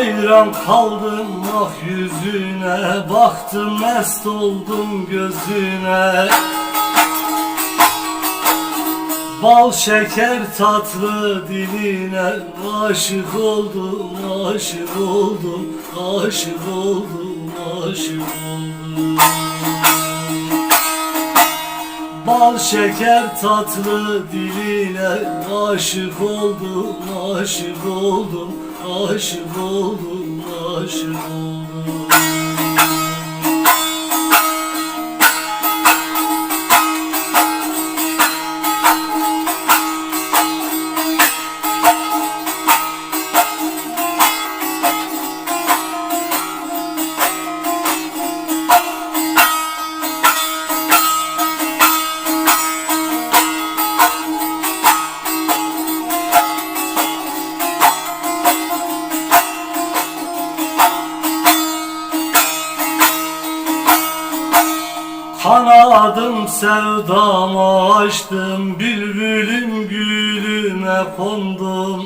Hayran kaldım ah yüzüne Baktım mest oldum gözüne. Bal şeker tatlı diline Aşık oldum, aşık oldum Aşık oldum, aşık oldum. Bal şeker tatlı diline Aşık oldum, aşık oldum Aşık oldum, aşık oldum Kanadım sevdama açtım Bülbülüm gülüme kondum.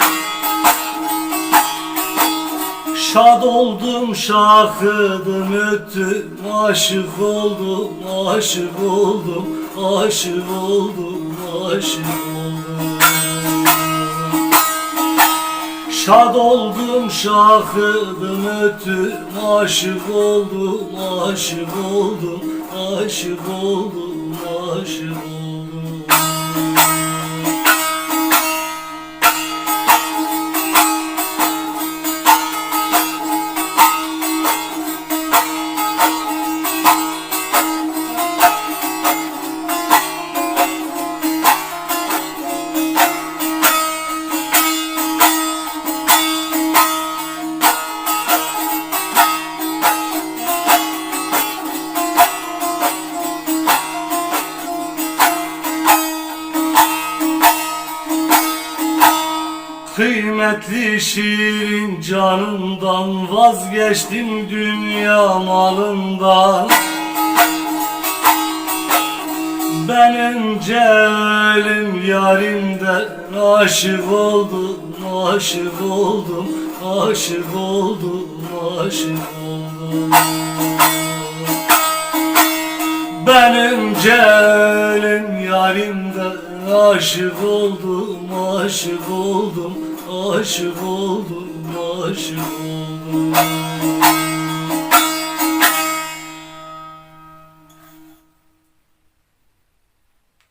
Şad oldum şakıdım öttüm Aşık oldum aşık oldum Aşık oldum aşık oldum. Şad oldum şakıdım öttüm Aşık oldum aşık oldum Aşık oldum aşık oldum Kıymetli şiirin canından vazgeçtim dünya malından. Ben önce ölüm yarimden aşık oldum, aşık oldum, aşık oldum, aşık oldum. Ben önce ölüm yarimden aşık oldum, aşık oldum, aşık oldum, aşık oldum.